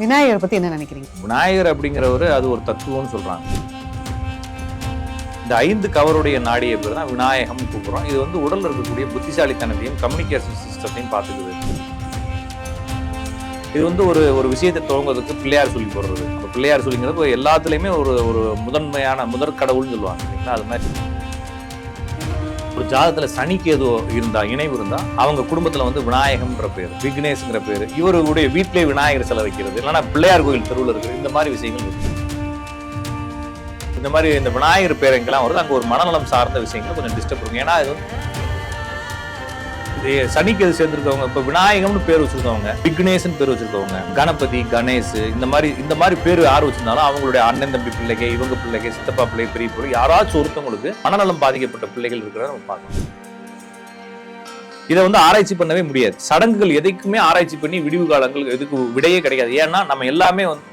விநாயகர் பத்தி என்ன நினைக்கிறீங்க? விநாயகர் அப்படிங்கிறவர் அது ஒரு தத்துவம்னு சொல்றாங்க. இந்த ஐந்து கவருடைய நாடிய பேர் தான் விநாயகம் கூப்பிடுறோம். இது வந்து உடல்ல இருக்கக்கூடிய புத்திசாலித்தனத்தையும் கம்யூனிகேஷன் சிஸ்டத்தையும் பார்த்துக்குது. இது வந்து ஒரு ஒரு விஷயத்தை துவங்குறதுக்கு பிள்ளையார் சொல்லி போடுறது. பிள்ளையார் சொல்லிங்கிறது எல்லாத்துலேயுமே ஒரு ஒரு முதன்மையான முதற் கடவுள்னு சொல்லுவாங்க இல்லைங்களா? அது மாதிரி. ஒரு ஜாதகத்தில் சனிக்கு ஏதோ இருந்தா இணைவு இருந்தா அவங்க குடும்பத்துல வந்து விநாயகம்ன்ற பேர் விக்னேஷ்ங்கிற பேர் இவருடைய வீட்டிலே விநாயகர் சிலை வைக்கிறது இல்லைன்னா பிள்ளையார் கோயில் தெருவில் இருக்கிறது இந்த மாதிரி விஷயங்கள் இருக்கு. இந்த மாதிரி இந்த விநாயகர் பேரங்கெல்லாம் வருது அங்க ஒரு மனநலம் சார்ந்த விஷயங்கள் கொஞ்சம் டிஸ்டர்ப் இருக்கும் ஏன்னா இது வந்து சனிக்கு எது சேர்ந்திருக்கவங்க இப்ப விநாயகம்னு பேர் வச்சிருக்கவங்க விக்னேஷன் பேர் வச்சிருக்கவங்க கணபதி கணேஷ் இந்த மாதிரி இந்த மாதிரி பேர் யார் வச்சிருந்தாலும் அவங்களுடைய அண்ணன் தம்பி பிள்ளைங்க இவங்க பிள்ளைங்க சித்தப்பா பிள்ளை பெரிய பிள்ளை யாராச்சும் ஒருத்தவங்களுக்கு மனநலம் பாதிக்கப்பட்ட பிள்ளைகள் இருக்கிறத நம்ம பார்க்கலாம் இதை வந்து ஆராய்ச்சி பண்ணவே முடியாது. சடங்குகள் எதைக்குமே ஆராய்ச்சி பண்ணி விடிவு காலங்கள் எதுக்கு விடையே கிடையாது. ஏன்னா நம்ம எல்லாமே வந்து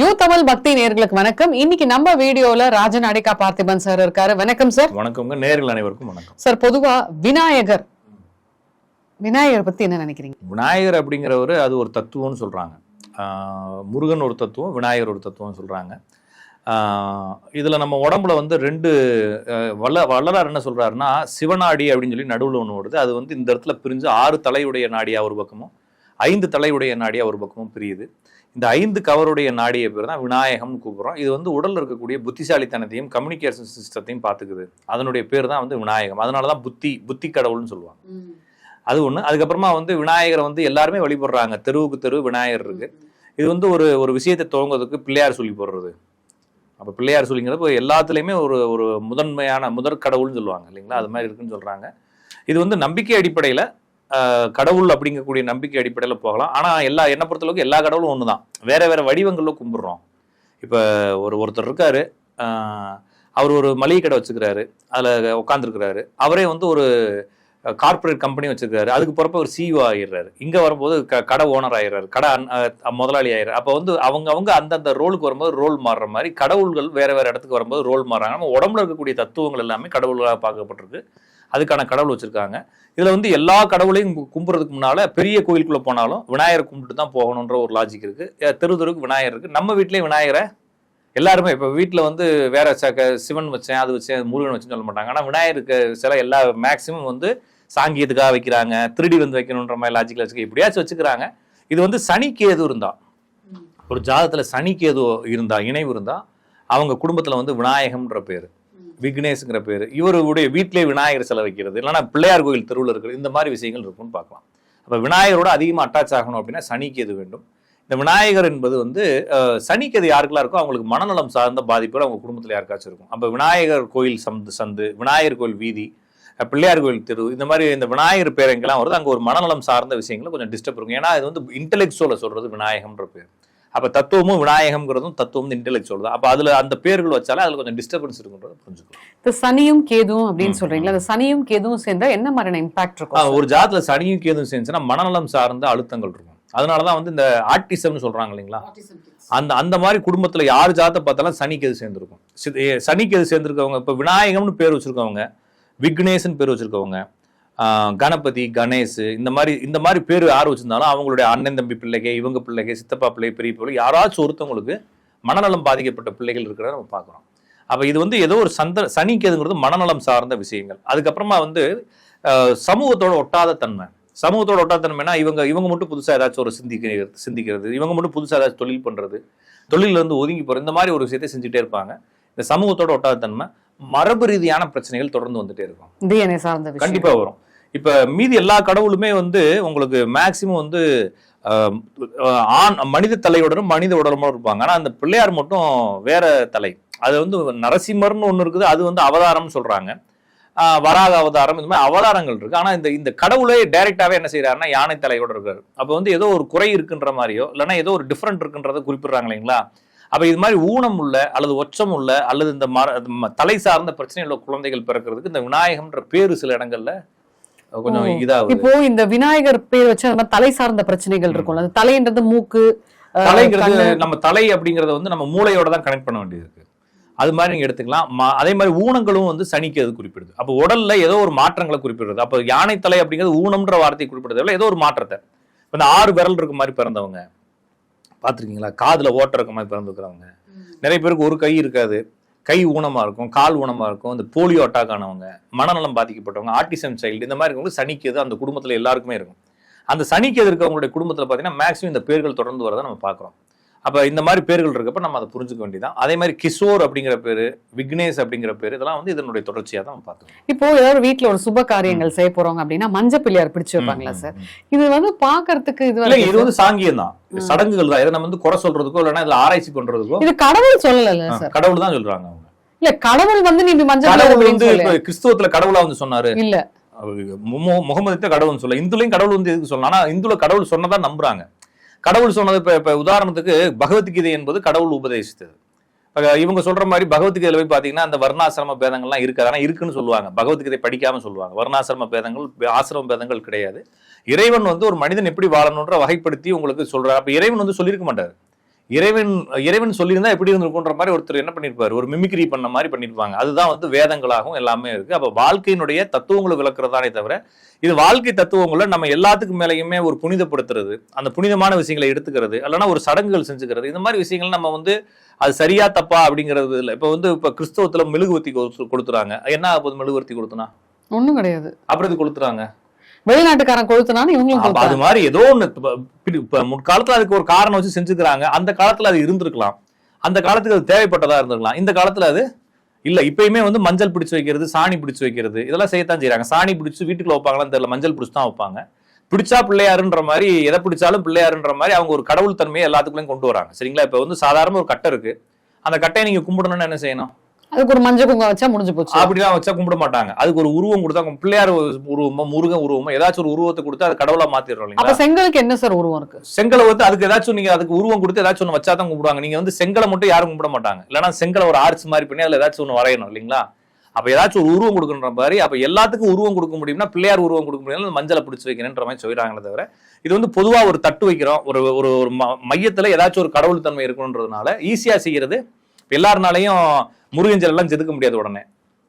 யூ தமிழ் பக்தி நேர்களுக்கு வணக்கம். இன்னைக்கு நம்ம வீடியோல ராஜன் அடிகா பார்த்திபன் சார் இருக்காரு. வணக்கம் சார் வணக்கங்க நேர்கள் அனைவருக்கும் வணக்கம். சார் பொதுவா விநாயகர். விநாயகர் பத்தி என்ன நினைக்கிறீங்க? விநாயகர் அப்படிங்கிறவர் அது ஒரு தத்துவம்னு சொல்கிறாங்க முருகன் ஒரு தத்துவம் விநாயகர் ஒரு தத்துவம்னு சொல்கிறாங்க இதில் நம்ம உடம்புல வந்து ரெண்டு வல்ல வள்ளலார் என்ன சொல்கிறாருன்னா சிவநாடி அப்படின்னு சொல்லி நடுவில் ஒன்று ஓடுது அது வந்து இந்த இடத்துல பிரிஞ்சு ஆறு தலையுடைய நாடியாக ஒரு பக்கமும் ஐந்து தலையுடைய நாடியாக ஒரு பக்கமும் பிரியுது. இந்த ஐந்து கவருடைய நாடிய பேர் தான் விநாயகம்னு கூப்பிடுறோம். இது வந்து உடல்ல இருக்கக்கூடிய புத்திசாலித்தனத்தையும் கம்யூனிகேஷன் சிஸ்டத்தையும் பார்த்துக்குது. அதனுடைய பேர் தான் வந்து விநாயகம். அதனால தான் புத்தி புத்தி கடவுள்னு சொல்லுவாங்க. அது ஒன்று அதுக்கப்புறமா வந்து விநாயகரை வந்து எல்லாருமே வழிபடுறாங்க. தெருவுக்கு தெரு விநாயகர் இருக்கு. இது வந்து ஒரு ஒரு விஷயத்தை துவங்குறதுக்கு பிள்ளையார் சொல்லி போடுறது. அப்போ பிள்ளையார் சொல்லிங்கிறது இப்போ எல்லாத்துலேயுமே ஒரு ஒரு முதன்மையான முதற் கடவுள்னு சொல்லுவாங்க இல்லைங்களா? அது மாதிரி இருக்குன்னு சொல்கிறாங்க இது வந்து நம்பிக்கை அடிப்படையில் கடவுள் அப்படிங்கக்கூடிய நம்பிக்கை அடிப்படையில் போகலாம். ஆனால் எல்லா என்னை பொறுத்தளவுக்கு எல்லா கடவுளும் ஒன்று தான் வேறு வேற வடிவங்களில் கும்பிட்றோம். இப்போ ஒரு ஒருத்தர் இருக்கார் அவர் ஒரு மளிகை கடை வச்சுக்கிறாரு அதில் உட்காந்துருக்கிறாரு அவரே வந்து ஒரு கார்ப்பரேட் கம்பெனி வச்சுருக்காரு அதுக்கு பிறப்ப ஒரு சிஇஓ ஆகிடுறாரு இங்கே வரும்போது க- கடை ஓனர் ஆயிடுறாரு. கடை முதலாளி ஆயிடுறாரு. அப்போ வந்து அவங்க அவங்க அந்தந்த ரோலுக்கு வரும்போது ரோல் மாறுற மாதிரி கடவுள்கள் வேறு வேறு இடத்துக்கு வரும்போது ரோல் மாறுறாங்க. நம்ம உடம்புல இருக்கக்கூடிய தத்துவங்கள் எல்லாமே கடவுள்களாக பார்க்கப்பட்டிருக்கு. அதுக்கான கடவுள் வச்சிருக்காங்க. இதுல வந்து எல்லா கடவுளையும் கும்பிட்றதுக்கு முன்னால பெரிய கோயிலுக்குள்ள போனாலும் விநாயகரை கும்பிட்டு தான் போகணுன்ற ஒரு லாஜிக் இருக்கு. அஹ் தெரு தெருவுக்கு விநாயகர் இருக்கு. நம்ம வீட்லயே விநாயகரை எல்லாருமே இப்போ வீட்டில் வந்து வேற சிவன் வச்சேன் அது வச்சேன் முருகன் வச்சேன்னு சொல்ல மாட்டாங்க. ஆனால் விநாயகருக்கு சில எல்லா மேக்ஸிமம் வந்து சாங்கியத்துக்காக வைக்கிறாங்க திருடி வந்து வைக்கணுன்ற மாதிரி லாஜிக்கில் வச்சுக்க எப்படியாச்சும் வச்சுக்கிறாங்க. இது வந்து சனி கேது இருந்தா ஒரு ஜாதகத்தில் சனி கேது இருந்தா இணைவு இருந்தா அவங்க குடும்பத்தில் வந்து விநாயகம்ன்ற பேர். விக்னேஷ்ங்கிற பேர். இவருடைய வீட்டிலே விநாயகர் சிலை வைக்கிறது இல்லைன்னா பிள்ளையார் கோயில் தெருவில் இருக்கிறது இந்த மாதிரி விஷயங்கள் இருக்கும்னு பார்க்கலாம். அப்போ விநாயகரோட அதிகமாக அட்டாச் ஆகணும் அப்படின்னா சனிக்கு எது வேண்டும்? இந்த விநாயகர் என்பது வந்து சனிக்கு அது யாருக்கெல்லாம் இருக்கோ அவங்களுக்கு மனநலம் சார்ந்த பாதிப்புகள் அவங்க குடும்பத்தில் யாருக்காச்சும் இருக்கும். அப்போ விநாயகர் கோயில் சந்து சந்து விநாயகர் கோயில் வீதி பிள்ளையார் கோயில் தெரு இந்த மாதிரி இந்த விநாயகர் பேர் எங்கெல்லாம் வருது. அங்கே ஒரு மனநலம் சார்ந்த விஷயங்களை கொஞ்சம் டிஸ்டர்ப் இருக்கும். ஏன்னா இது வந்து இன்டெலெக்சுவலை சொல்கிறது விநாயகம்ன்ற பேர். அப்போ தத்துவமும் விநாயகம்ங்கிறதும் தத்துவம் இன்டெலெக்சுவல் தான். அப்போ அதில் அந்த பேர்கள் வச்சாலே அதில் கொஞ்சம் டிஸ்டர்பன்ஸ் இருக்குன்றதை புரிஞ்சுக்கலாம் இந்த சனியும் கேதுவும் அப்படின்னு சொல்றீங்களா? அந்த சனியும் கேதுவும் சேர்ந்தா என்ன மாதிரியான இம்பாக்ட் இருக்கும்? ஒரு ஜாதத்துல சனியும் கேதும் சேர்ந்துச்சுன்னா மனநலம் சார்ந்த அழுத்தங்கள் இருக்கும். அதனால தான் வந்து இந்த ஆர்டிசம்னு சொல்றாங்க இல்லைங்களா? அந்த அந்த மாதிரி குடும்பத்துல யார் ஜாதத்தை பார்த்தாலும் சனி கேது சேர்ந்துருக்கும். சி- ஏ, சனி கேது சேர்ந்திருக்கவங்க இப்போ விநாயகம்னு பேர் வச்சிருக்கவங்க விக்னேஷன் பேர் வச்சிருக்கவங்க கணபதி கணேஷ் இந்த மாதிரி இந்த மாதிரி பேர் யார் வச்சிருந்தாலும் அவங்களுடைய அண்ணன் தம்பி பிள்ளைங்க இவங்க பிள்ளைங்க சித்தப்பா பிள்ளை பெரிய பிள்ளை யாராச்சும் ஒருத்தவங்களுக்கு மனநலம் பாதிக்கப்பட்ட பிள்ளைகள் இருக்கிறத நம்ம பார்க்குறோம். அப்போ இது வந்து ஏதோ ஒரு சந்த சனி கேதுங்கிறது மனநலம் சார்ந்த விஷயங்கள். அதுக்கப்புறமா வந்து சமூகத்தோட ஒட்டாத தன்மை. சமூகத்தோட ஒட்டாத தன்மைனா இவங்க இவங்க மட்டும் புதுசாக ஏதாச்சும் ஒரு சிந்திக்கிறது சிந்திக்கிறது இவங்க மட்டும் புதுசாக ஏதாச்சும் தொழில் பண்ணுறது தொழில இருந்து ஒதுங்கி போகிறது இந்த மாதிரி ஒரு விஷயத்தை செஞ்சுட்டே இருப்பாங்க. இந்த சமூகத்தோட ஒட்டாத தன்மை மரபு ரீதியான பிரச்சனைகள் தொடர்ந்து வந்துட்டே இருக்கும். டிஎன்ஏ சார்ந்த விஷயம். கண்டிப்பா வரும். இப்போ மீதி எல்லா கடவுளுமே வந்து உங்களுக்கு மேக்சிமம் வந்து ஆண் மனித தலையுடனும் மனித உடலுமா இருப்பாங்க. ஆனால் அந்த பிள்ளையார் மட்டும் வேற தலை. அது வந்து நரசிம்மர்னு ஒன்று இருக்குது. அது வந்து அவதாரம்னு சொல்கிறாங்க வராக அவதாரம் இந்த மாதிரி அவதாரங்கள் இருக்குது ஆனால் இந்த இந்த கடவுளே டைரெக்டாகவே என்ன செய்கிறாருன்னா யானை தலையோட இருக்காரு. அப்போ வந்து ஏதோ ஒரு குறை இருக்குன்ற மாதிரியோ இல்லைன்னா ஏதோ ஒரு டிஃப்ரெண்ட் இருக்குன்றத குறிப்பிடுறாங்க இல்லைங்களா? அப்போ இது மாதிரி ஊனம் உள்ள அல்லது ஒச்சம் உள்ள அல்லது இந்த மர ம- தலை சார்ந்த பிரச்சனை உள்ள குழந்தைகள் பிறக்கிறதுக்கு இந்த விநாயகம்ன்ற பேரு சில இடங்களில் கொஞ்சம் ஓ. இதாகுது. இப்போ இந்த விநாயகர் பேர் வச்சு மாதிரி தலை சார்ந்த பிரச்சனைகள் இருக்கும்ல. அந்த தலைன்றது மூக்கு தலைங்கிறது நம்ம தலை அப்படிங்கறத வந்து நம்ம மூளையோட தான் கனெக்ட் பண்ண வேண்டியது இருக்கு அது மாதிரி நீங்க எடுத்துக்கலாம். அதே மாதிரி ஊனங்களும் வந்து சனிக்கு அது குறிப்பிடுது. அப்போ உடல்ல ஏதோ ஒரு மாற்றங்களை குறிப்பிடுறது. அப்போ யானை தலை அப்படிங்கிறது ஊனம்ன்ற வார்த்தையை குறிப்பிடுறது இல்ல ஏதோ ஒரு மாற்றத்தை. இந்த ஆறு விரல் இருக்க மாதிரி பிறந்தவங்க பார்த்திருக்கீங்களா? காதுல ஓட்ட இருக்க மாதிரி பிறந்துக்கிறவங்க நிறைய பேருக்கு ஒரு கை இருக்காது. கை ஊனமாக இருக்கும் கால் ஊனமாக இருக்கும் இந்த போலியோ அட்டாக் ஆனவங்க மனநலம் பாதிக்கப்பட்டவங்க ஆர்டிசம் சைல்டு இந்த மாதிரி இருக்கவங்க சனிக்கிறது அந்த குடும்பத்தில் எல்லாருக்குமே இருக்கும். அந்த சனிக்கு எது இருக்கவங்களுடைய குடும்பத்தில் பார்த்தீங்கன்னா மேக்ஸிமம் இந்த பேர்கள் தொடர்ந்து வரதை நம்ம பார்க்குறோம் அப்ப இந்த மாதிரி பேர்கள் இருக்கப்ப நம்ம அதை புரிஞ்சுக்க வேண்டியதான் அதே மாதிரி கிஷோர் அப்படிங்கிற பேரு விக்னேஷ் அப்படிங்கிற பேரு இதெல்லாம் வந்து இதனுடைய தொடர்ச்சியா தான் பார்க்கணும் இப்போ ஏதாவது வீட்ல ஒரு சுப காரியங்கள் செய்ய போறோங்க அப்படின்னா மஞ்ச பிள்ளையார் பிடிச்சு வைப்பாங்களா சார்? இது வந்து பாக்குறதுக்கு இது இல்ல இது வந்து சாங்கியம் தான். சடங்குகள் தான். இதை நம்ம வந்து குறை சொல்றதுக்கோ இல்லைன்னா இதுல ஆராய்ச்சி பண்றதுக்கோ இது கடவுள் சொல்லல சார்? கடவுள் தான் சொல்றாங்க அவங்க. இல்ல கடவுள் வந்து நீ மஞ்சள் கடவுள் வந்து கிறிஸ்துவத்துல கடவுளா வந்து சொன்னாரு. இல்ல. முகமது கடவுள்னு சொல்ல இந்துலையும் கடவுள் வந்து எதுக்கு சொல்லலாம் ஆனா இந்துல கடவுள் சொன்னதா நம்புறாங்க. கடவுள் சொன்னது இப்போ இப்போ உதாரணத்துக்கு பகவத்கீதை என்பது கடவுள் உபதேசித்தது. இவங்க சொல்ற மாதிரி பகவத்கீதையில போய் பாத்தீங்கன்னா அந்த வர்ணாசிரம பேதங்கள்லாம் இருக்காது. ஆனால் இருக்குன்னு சொல்லுவாங்க. பகவத்கீதை படிக்காம சொல்லுவாங்க. வர்ணாசிரம பேதங்கள் ஆசிரம பேதங்கள் கிடையாது. இறைவன் வந்து ஒரு மனிதன் எப்படி வாழணுன்ற வகைப்படுத்தி உங்களுக்கு சொல்றாரு. அப்ப இறைவன் வந்து சொல்லியிருக்க மாட்டாரு. இறைவன் இறைவன் சொல்லியிருந்தா எப்படி இருந்திருக்குன்ற மாதிரி ஒருத்தர் என்ன பண்ணிருப்பாரு? ஒரு மிமிக்ரி பண்ண மாதிரி பண்ணிருப்பாங்க. அதுதான் வந்து வேதங்களாகவும் எல்லாமே இருக்கு. அப்ப வாழ்க்கையினுடைய தத்துவங்களை விளக்குறதானே தவிர இது வாழ்க்கை தத்துவங்களை நம்ம எல்லாத்துக்கும் மேலேயுமே ஒரு புனிதப்படுத்துறது அந்த புனிதமான விஷயங்களை எடுத்துக்கிறது இல்லைன்னா ஒரு சடங்குகள் செஞ்சுக்கிறது இந்த மாதிரி விஷயங்கள் நம்ம வந்து அது சரியா தப்பா அப்படிங்கிறது இல்லை. இப்போ வந்து இப்போ கிறிஸ்தவத்துல மெழுகுவர்த்தி கொடு- கொடுத்துறாங்க. என்ன ஆகுது மெழுகுவர்த்தி கொடுத்தனா? ஒண்ணும் கிடையாது. அப்புறம் இது கொடுத்துறாங்க? வெளிநாட்டுக்காரன் கொளுத்துனாலும் இவங்களும் அது மாதிரி ஏதோ ஒண்ணு இப்ப- இப்ப- இப்ப முற்காலத்துல அதுக்கு ஒரு காரணம் வச்சு செஞ்சுக்கிறாங்க. அந்த காலத்துல அது இருந்திருக்கலாம். அந்த காலத்துக்கு அது தேவைப்பட்டதா இருந்திருக்கலாம். இந்த காலத்துல அது இல்ல. இப்பயுமே வந்து மஞ்சள் பிடிச்சு வைக்கிறது சாணி பிடிச்சு வைக்கிறது இதெல்லாம் செய்யத்தான் செய்றாங்க. சாணி பிடிச்சு வீட்டுக்குள்ள வைப்பாங்களான்னு தெரியல. மஞ்சள் பிடிச்சு தான் வைப்பாங்க. பிடிச்சா பிள்ளையாருன்ற மாதிரி எதை பிடிச்சாலும் பிள்ளையாருன்ற மாதிரி அவங்க ஒரு கடவுள் தன்மையை எல்லாத்துக்குள்ளயும் கொண்டு வராங்க. சரிங்களா? இப்ப வந்து சாதாரண ஒரு கட்டை இருக்கு. அந்த கட்டையை நீங்க கும்பிடணும்னு என்ன செய்யணும்? அதுக்கு ஒரு மஞ்சள் குங்குமம் வச்சா முடிஞ்சு போச்சு. அப்படிலாம் வச்சா கும்பிட மாட்டாங்க. அதுக்கு ஒரு உருவம் கொடுத்தா பிள்ளையார் உருவமோ முருகன் உருவமோ ஏதாச்சும் ஒரு உருவத்தை கொடுத்து அது கடவுளா மாத்திடுறோம் இல்லைங்களா? அப்ப செங்கலுக்கு என்ன சார் உருவம் இருக்கு? செங்கலை வந்து அதுக்கு ஏதாச்சும் நீங்க அதுக்கு உருவம் கொடுத்து ஏதாச்சும் ஒன்று வச்சா தான் கும்பிடுவாங்க. நீங்க வந்து செங்கலை மட்டும் யாரும் கும்பிட மாட்டாங்க. இல்லைன்னா செங்கலை ஒரு ஆர்ச் மாதிரி பண்ணி அதுல ஏதாச்சும் ஒன்று வரையணும் இல்லைங்களா? அப்ப ஏதாச்சும் ஒரு உருவம் கொடுக்கணுன்ற மாதிரி அப்ப எல்லாத்துக்கும் உருவம் கொடுக்க முடியும்னா பிள்ளையார் உருவம் கொடுக்க முடியும் மஞ்சளை பிடிச்சு வைக்கணுன்ற மாதிரி சொல்றாங்களே தவிர இது வந்து பொதுவா ஒரு தட்டு வைக்கிறோம். ஒரு ஒரு ஒரு மையத்துல ஏதாச்சும் ஒரு கடவுள் தன்மை இருக்கணுன்றதுனால ஈஸியா செய்யறது. எல்லாருனாலையும் முருகஞ்சல் எல்லாம் செதுக்க முடியாது உடனே.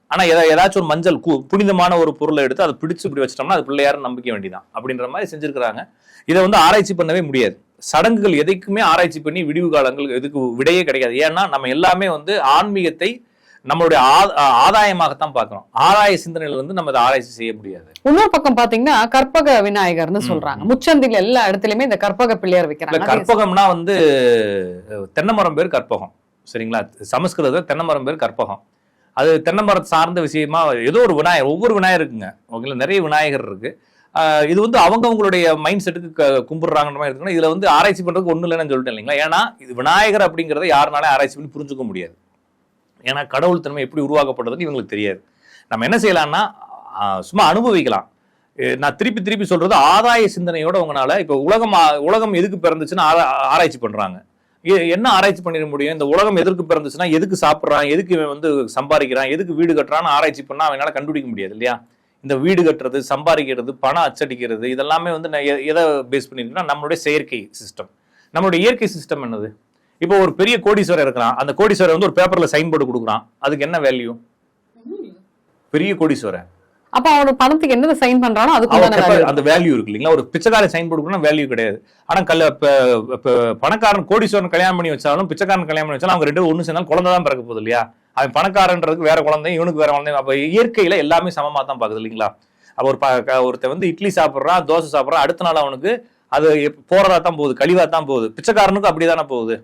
ஆனா எதா ஏதாச்சும் ஒரு மஞ்சள் கு- புனிதமான ஒரு பொருளை எடுத்து அதை பிடிச்சு இப்படி வச்சிட்டோம்னா அது பிள்ளையாரும் நம்பிக்க வேண்டியதான் அப்படின்ற மாதிரி செஞ்சிருக்கிறாங்க. இதை வந்து ஆராய்ச்சி பண்ணவே முடியாது. சடங்குகள் எதைக்குமே ஆராய்ச்சி பண்ணி விடிவு காலங்கள் எதுக்கு விடையே கிடைக்காது. ஏன்னா நம்ம எல்லாமே வந்து ஆன்மீகத்தை நம்மளுடைய ஆதாயமாகத்தான் பார்க்கிறோம். ஆதாய சிந்தனையில இருந்து நம்ம இதை ஆராய்ச்சி செய்ய முடியாது. இன்னொரு பக்கம் பாத்தீங்கன்னா கற்பக விநாயகர்னு சொல்றாங்க. முச்சந்தில எல்லா இடத்துலயுமே இந்த கற்பக பிள்ளையார் வைக்கிறாங்க. அது கற்பகம்னா வந்து தென்னை மரம் பேர் கற்பகம். சரிங்களா? சமஸ்கிருதத்தில் தென்னை மரம் பேர் கற்பகம். அது தென்னை மரத்தை சார்ந்த விஷயமா ஏதோ ஒரு விநாயகர் ஒவ்வொரு விநாயகர் இருக்குங்க ஓகேங்களா? நிறைய விநாயகர் இருக்கு. இது வந்து அவங்கவுங்களுடைய மைண்ட் செட்டுக்கு கும்பிடுறாங்கன்ற மாதிரி இருக்குன்னா இதில் வந்து ஆராய்ச்சி பண்ணுறதுக்கு ஒன்றும் இல்லைன்னு சொல்லிட்டேன் இல்லைங்களா? ஏன்னா இது விநாயகர் அப்படிங்கிறத யாருனாலே ஆராய்ச்சி பண்ணி புரிஞ்சுக்க முடியாது. ஏன்னா கடவுள் தன்மை எப்படி உருவாக்கப்படுறதுன்னு இவங்களுக்கு தெரியாது. நம்ம என்ன செய்யலாம்னா சும்மா அனுபவிக்கலாம். நான் திருப்பி திருப்பி சொல்கிறது ஆதாய சிந்தனையோட உங்களால இப்போ உலகம் உலகம் எதுக்கு பிறந்துச்சுன்னு ஆராய்ச்சி பண்ணுறாங்க என்ன ஆராய்ச்சி பண்ணிட முடியும்? இந்த உலகம் எதற்கு பிறந்துச்சுன்னா எதுக்கு சாப்பிட்றான்? எதுக்கு இவன் வந்து சம்பாதிக்கிறான்? எதுக்கு வீடு கட்டுறான்னு ஆராய்ச்சி பண்ணா அவனால கண்டுபிடிக்க முடியாது இல்லையா? இந்த வீடு கட்டுறது சம்பாதிக்கிறது பணம் அச்சடிக்கிறது இதெல்லாமே வந்து நான் எ- எதை பேஸ் பண்ணியிருக்கேன்னா நம்மளுடைய செயற்கை சிஸ்டம் நம்மளுடைய இயற்கை சிஸ்டம் என்னது? இப்போ ஒரு பெரிய கோடீஸ்வரர் இருக்கிறான். அந்த கோடீஸ்வரர் வந்து ஒரு பேப்பர்ல சைன் போர்டு கொடுக்குறான். அதுக்கு என்ன வேல்யூ பெரிய கோடீஸ்வரர். அப்ப அவனோட பணத்துக்கு என்னது சைன் பண்றானோ அதுக்கு. அந்த வேல்யூ இருக்கு இல்லைங்களா? ஒரு பிச்சைக்காரன் சைன் போர்டு வேல்யூ கிடையாது. ஆனா கல்ல பணக்காரன் கோடீஸ்வரன் கல்யாணம் பண்ணி வச்சாலும் பிச்சைக்காரன் கல்யாணம் பண்ணி வச்சாலும் அவங்க ரெண்டு ஒண்ணு சேர்ந்தாலும் குழந்தை தான் பிறக்க போகுது இல்லையா? அவன் பணக்காரன்றதுக்கு வேற குழந்தை இவனுக்கு வேற குழந்தை அப்ப இயற்கையில எல்லாமே சமமா தான் பாக்குது இல்லைங்களா? அப்ப ஒரு ஒருத்தன் வந்து இட்லி சாப்பிடுறான் தோசை சாப்பிடுறான் அடுத்த நாள் அவனுக்கு அது போறதா தான் போகுது கழிவா தான் போகுது. பிச்சைக்காரனுக்கும் அப்படிதானே போகுது.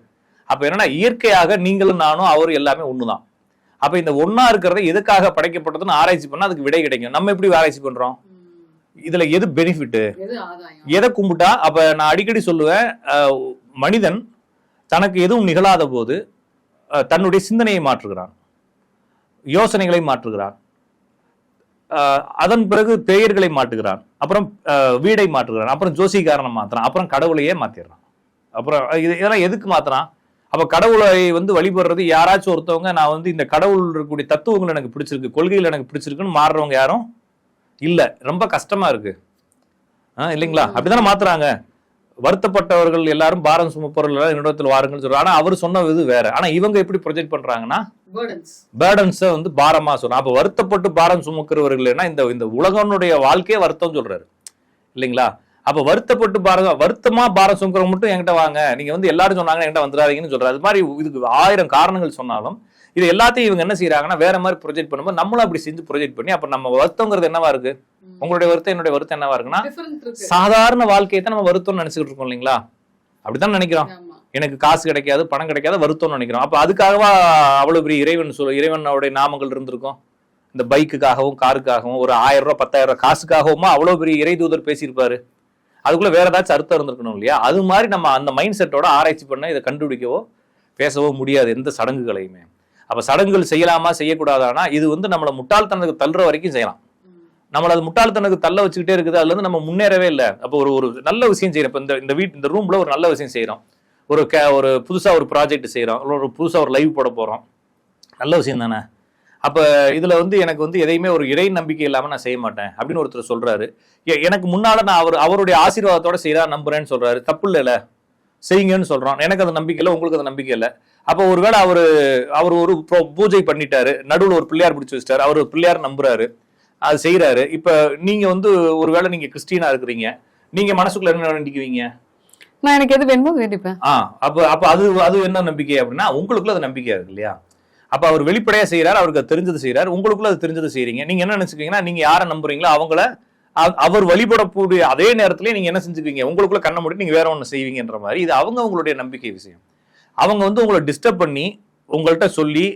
அப்ப என்னன்னா இயற்கையாக நீங்களும் நானும் அவரும் எல்லாமே ஒண்ணுதான். அப்ப இந்த ஒண்ணா இருக்கிறது எதுக்காக படைக்கப்பட்டதுன்னு ஆராய்ச்சி பண்ணா அதுக்கு விடை கிடைக்கும். நம்ம எப்படி ஆராய்ச்சி பண்றோம்? இதுல எது பெனிஃபிட் எதை கும்பிட்டா? அப்ப நான் அடிக்கடி சொல்லுவேன் மனிதன் தனக்கு எதுவும் நிகழாத போது தன்னுடைய சிந்தனையை மாற்றுகிறான். யோசனைகளை மாற்றுகிறான். அதன் பிறகு பெயர்களை மாற்றுகிறான். அப்புறம் வீடை மாற்றுகிறான். அப்புறம் ஜோசிகாரனை மாத்துறான். அப்புறம் கடவுளையே மாத்திடுறான். அப்புறம் இது இதெல்லாம் எதுக்கு மாத்துறான்? அப்ப கடவுளை வந்து வழிபடுறது யாராச்சும் ஒருத்தவங்க நான் வந்து இந்த கடவுள் இருக்கக்கூடிய தத்துவங்கள் எனக்கு பிடிச்சிருக்கு கொள்கைகள் எனக்கு பிடிச்சிருக்குன்னு மாறுறவங்க யாரும் இல்ல. ரொம்ப கஷ்டமா இருக்கு. இல்லைங்களா? அப்படிதானே மாத்துறாங்க. வருத்தப்பட்டவர்கள் எல்லாரும் பாரம் சுமப்பவர்கள் எல்லாம் என்னிடத்தில் வாருங்கன்னு சொல்றாங்க. ஆனா அவர் சொன்ன இது வேற. ஆனா இவங்க எப்படி ப்ரொஜெக்ட் பண்றாங்கன்னா பேர்டன்ஸை வந்து பாரமா சொல்றோம் அப்ப வருத்தப்பட்டு பாரம் சுமக்கிறவர்கள்னா இந்த இந்த உலகனுடைய வாழ்க்கையே வருத்தம் சொல்றாரு. இல்லைங்களா? அப்ப வருத்தப்பட்டு பாரம் வருத்தமா பாரம் சுமக்கிறவங்க மட்டும் என்கிட்ட வாங்க. நீங்க வந்து எல்லாரும் சொன்னாங்க என்கிட்ட வந்துடாதீங்கன்னு சொல்றாரு. அது மாதிரி இதுக்கு ஆயிரம் காரணங்கள் சொன்னாலும் இது எல்லாத்தையும் இவங்க என்ன செய்யறாங்கன்னா வேற மாதிரி ப்ரொஜெக்ட் பண்ணும்போது நம்மளும் அப்படி செஞ்சு ப்ரொஜெக்ட் பண்ணி அப்ப நம்ம வருத்தங்கிறது என்னவா இருக்கு? உங்களுடைய வருத்தம் என்னுடைய வருத்தம் என்னவா இருக்குன்னா சாதாரண வாழ்க்கையை தான் நம்ம வருத்தம்னு நினைச்சுக்கிட்டு இருக்கோம் இல்லைங்களா? அப்படித்தான் நினைக்கிறோம். எனக்கு காசு கிடைக்காது பணம் கிடைக்காது வருத்தம்னு நினைக்கிறோம். அப்ப அதுக்காகவா அவ்வளவு பெரிய இறைவன் சொல் இறைவனுடைய நாமங்கள் இருந்திருக்கும்? இந்த பைக்குக்காகவும் காருக்காகவும் ஒரு ஆயிரம் ரூபாய் பத்தாயிரம் ரூபாய் காசுக்காகவுமா அவ்வளவு பெரிய இறை தூதர் பேசியிருப்பாரு? அதுக்குள்ள வேற ஏதாச்சும் அர்த்தம் இருந்திருக்கணும் இல்லையா? அது மாதிரி நம்ம அந்த மைண்ட் செட்டோட ஆராய்ச்சி பண்ண இதை கண்டுபிடிக்கவோ பேசவோ முடியாது எந்த சடங்குகளையுமே. அப்ப சடங்குகள் செய்யலாமா செய்யக்கூடாதானா? இது வந்து நம்மளை முட்டாள்தனத்துக்கு தள்ளுற வரைக்கும் செய்யலாம். நம்மள அது முட்டாள்தனத்துக்கு தள்ள வச்சுக்கிட்டே இருக்குது அதுல இருந்து நம்ம முன்னேறவே இல்லை. அப்போ ஒரு ஒரு நல்ல விஷயம் செய்யறோம். இப்போ இந்த இந்த வீட் இந்த ரூம்ல ஒரு நல்ல விஷயம் செய்யறோம். ஒரு கே ஒரு புதுசா ஒரு ப்ராஜெக்ட் செய்யறோம். ஒரு புதுசா ஒரு லைவ் போட போறோம். நல்ல விஷயம் தானே? அப்ப இதுல வந்து எனக்கு வந்து எதையுமே ஒரு இறை நம்பிக்கை இல்லாம நான் செய்ய மாட்டேன் அப்படின்னு ஒருத்தர் சொல்றாரு. எ- எனக்கு முன்னால நான் அவர் அவருடைய ஆசீர்வாதத்தோட செய்யறா நம்புறேன்னு சொல்றாரு. தப்பு இல்லைல்ல. செய்யுங்கன்னு சொல்றோம் எனக்கு அது நம்பிக்கை இல்லை உங்களுக்கு அது நம்பிக்கை இல்லை. அப்போ ஒருவேளை அவரு அவர் ஒரு பூஜை பண்ணிட்டாரு. நடுவுல ஒரு பிள்ளையார் பிடிச்சு வச்சிட்டாரு. அவர் பிள்ளையார் நம்புறாரு. அது செய்யறாரு இப்ப நீங்க வந்து ஒருவேளை நீங்க கிறிஸ்டியனா இருக்கிறீங்க. நீங்க மனசுக்குள்ள என்ன வேண்டிக்குவீங்க நான் எனக்கு எது வேணுமோ வேண்டிப்பேன். ஆ அப்ப அப்ப அது அது என்ன நம்பிக்கை அப்படின்னா உங்களுக்குள்ள அது நம்பிக்கையா இருக்கு இல்லையா? அப்ப அவர் வெளிப்படையா செய்யறாரு அவருக்கு தெரிஞ்சது செய்யறாரு உங்களுக்குள்ள அது தெரிஞ்சது செய்யறீங்க நீங்க என்ன நினைச்சுக்கீங்கன்னா நீங்க யாரை நம்புறீங்களோ அவங்கள அவர் வழிபடக்கூடிய அதே நேரத்திலே நீங்க என்ன செஞ்சுக்குவீங்க? உங்களுக்குள்ள கண்ண முடியும் நீங்க வேற ஒண்ணு செய்வீங்கன்ற மாதிரி. இது அவங்க உங்களுடைய நம்பிக்கை விஷயம். அவங்க வந்து உங்களை டிஸ்டர்ப் பண்ணி உங்கள்கிட்ட சொல்லி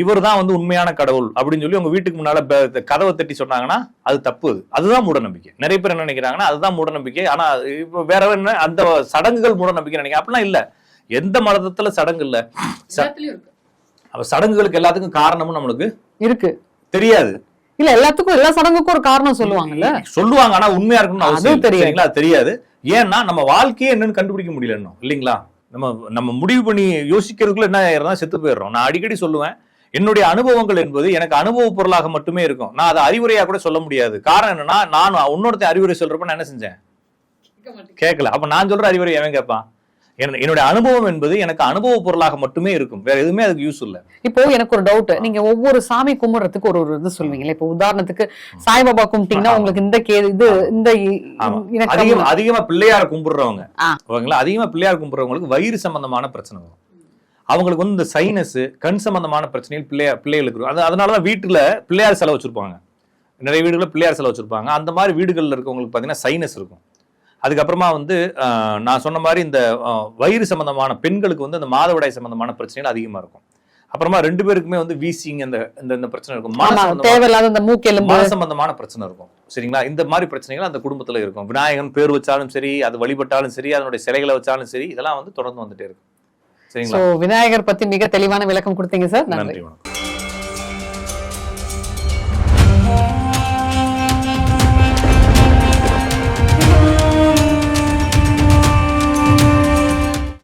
இவர் தான் வந்து உண்மையான கடவுள் அப்படின்னு சொல்லி உங்க வீட்டுக்கு முன்னால கதவை தட்டி சொன்னாங்கன்னா அது தப்பு. அதுதான் மூடநம்பிக்கை நிறைய பேர் என்ன நினைக்கிறாங்கன்னா அதுதான் மூடநம்பிக்கை ஆனா இப்போ வேற என்ன அந்த சடங்குகள் மூடநம்பிக்கை நினைக்கிறேன். அப்படிலாம் இல்ல. எந்த மதத்துல சடங்கு இல்ல. அப்ப சடங்குகளுக்கு எல்லாத்துக்கும் காரணமும் நம்மளுக்கு இருக்கு. தெரியாது. இல்ல எல்லாத்துக்கும் எல்லா சடங்குக்கும் ஒரு காரணம் சொல்லுவாங்கல்ல? சொல்லுவாங்க ஆனா உண்மையா இருக்கணும்னு அவசியம் இல்லை. தெரியாது. ஏன்னா நம்ம வாழ்க்கையே என்னன்னு கண்டுபிடிக்க முடியல இன்னும். இல்லைங்களா? நம்ம நம்ம முடிவு பண்ணி யோசிக்கிறதுக்குள்ள என்ன ஆயிரம்? செத்து போயிடுறோம். நான் அடிக்கடி சொல்லுவேன் என்னுடைய அனுபவங்கள் என்பது எனக்கு அனுபவ பொருளாக மட்டுமே இருக்கும். நான் அதை அறிவுரையா கூட சொல்ல முடியாது. காரணம் என்னன்னா நான் இன்னொருத்தன் அறிவுரை சொல்றப்ப நான் என்ன செஞ்சேன்? கேட்கல. அப்ப நான் சொல்ற அறிவுரை எவன் கேட்பான்? என்னுடைய அனுபவம் என்பது எனக்கு அனுபவ பொருளாக மட்டுமே இருக்கும். வேற எதுவுமே அதுக்கு யூஸ் இல்ல. இப்போ எனக்கு ஒரு டவுட் நீங்க ஒவ்வொரு சாமி கும்பிடுறதுக்கு ஒரு ஒரு இது சொல்லுவீங்களா இப்போ உதாரணத்துக்கு சாய்பாபா கும்பிட்டீங்கன்னா. உங்களுக்கு இந்த கே இது இந்த அதிகமா அதிகமா பிள்ளையார கும்பிடுறவங்க. ஓகேங்களா? அதிகமா பிள்ளையார் கும்பிடுறவங்களுக்கு வயிறு சம்பந்தமான பிரச்சனை வரும். அவங்களுக்கு வந்து இந்த சைனஸ் கண் சம்பந்தமான பிரச்சனைகள் பிள்ளையார் பிள்ளைகளுக்கு இருக்கும் அது அதனாலதான் வீட்டுல பிள்ளையார் சிலை வச்சிருப்பாங்க. நிறைய வீடுகளில் பிள்ளையார் சிலை வச்சிருப்பாங்க. அந்த மாதிரி வீடுகளில் இருக்கவங்களுக்கு பார்த்தீங்கன்னா சைனஸ் இருக்கும். அதுக்கப்புறமா வந்து நான் சொன்ன மாதிரி இந்த வயிறு சம்பந்தமான பெண்களுக்கு வந்து இந்த மாதவிடாய் சம்பந்தமான பிரச்சனைகள் அதிகமா இருக்கும். அப்புறமா ரெண்டு பேருக்குமே வந்து வீசிங் அந்த இந்த பிரச்சனை இருக்கும். தேவையில்லாத இந்த மூக்கெலும்பு மன சம்பந்தமான பிரச்சனை இருக்கும். சரிங்களா? இந்த மாதிரி பிரச்சனைகள் அந்த குடும்பத்துல இருக்கும். விநாயகன் பேர் வச்சாலும் சரி அது வழிபட்டாலும் சரி அதனுடைய சிலைகளை வச்சாலும் சரி இதெல்லாம் வந்து தொடர்ந்து வந்துட்டே இருக்கும். சரிங்களா? விநாயகர் பத்தி மிக தெளிவான விளக்கம் கொடுத்தீங்க சார். நன்றி நன்றி. வணக்கம்.